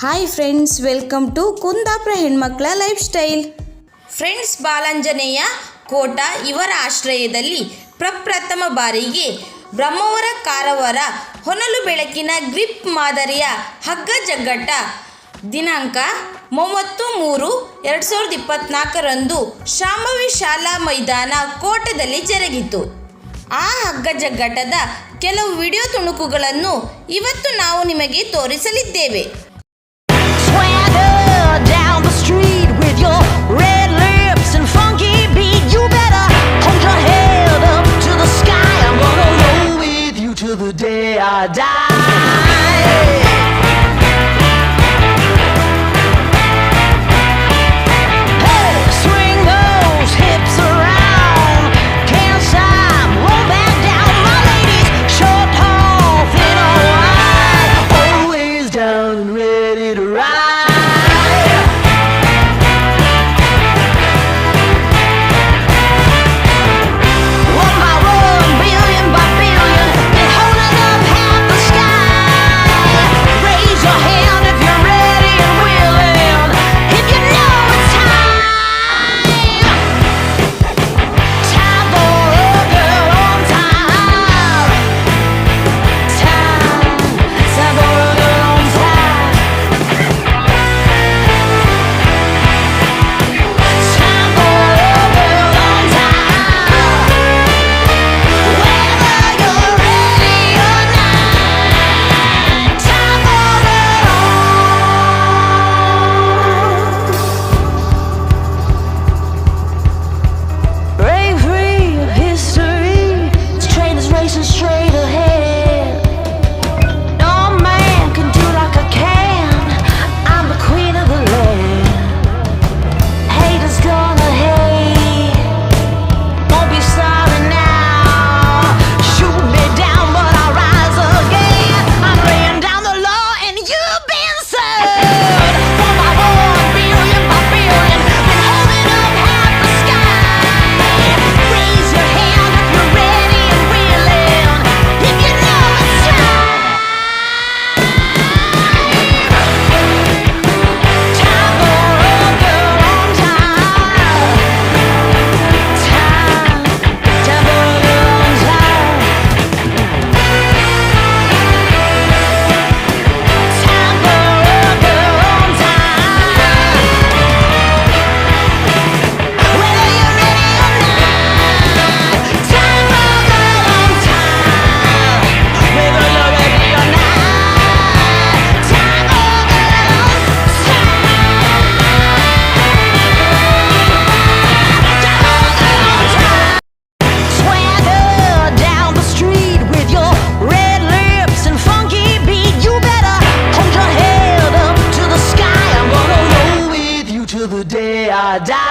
Hi friends welcome to Kundapura ಹೆಣ್ಮಕ್ಳ life style friends Balanjaneya Kota ಇವರ ಆಶ್ರಯದಲ್ಲಿ ಪ್ರಪ್ರಥಮ ಬಾರಿಗೆ ಬ್ರಹ್ಮವರ ಕಾರವಾರ ಹೊನಲು ಬೆಳಕಿನ ಗ್ರಿಪ್ ಮಾದರಿಯ ಹಗ್ಗ ಜಗ್ಗಟ ದಿನಾಂಕ ಮೂವತ್ತು ಮೂರು ಎರಡು ಸಾವಿರದ ಇಪ್ಪತ್ತ್ನಾಲ್ಕರಂದು ಶಾಮವಿ ಶಾಲಾ ಮೈದಾನ ಕೋಟದಲ್ಲಿ ಜರುಗಿತು. ಆ ಹಗ್ಗ ಜಗ್ಗಟದ ಕೆಲವು ವಿಡಿಯೋ ತುಣುಕುಗಳನ್ನು ಇವತ್ತು ನಾವು ನಿಮಗೆ ತೋರಿಸಲಿದ್ದೇವೆ. Down the street with your faces straight die.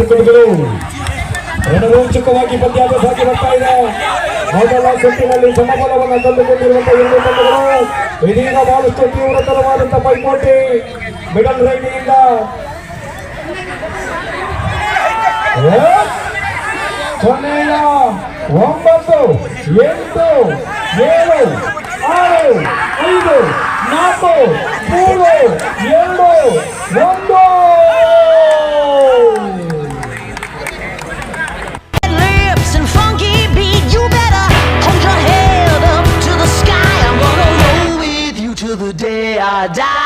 ಸೆಕೆಂಡ್ಗಳು ರಣರೋಚಕವಾಗಿ ಪಂದ್ಯಾಟ ಸಾಗಿ ಬರ್ತಾ ಇದೆ ಮೊದಲ ಸುತ್ತಿನಲ್ಲಿ ಸಮಬಲವನ್ನು ತಂದುಕೊಂಡಿರುವಂತಹ ಎರಡು ತಂಡಗಳು. ಇದೀಗ ಬಹಳಷ್ಟು ತೀವ್ರತರವಾದಂತಹ ಪೈಪೋಟಿ ಮಿಡಲ್ ರೈಡಿಯಿಂದ ಕೊನೆಯ ಒಂಬತ್ತು, ಎಂಟು, ಏಳು, ಆರು. die.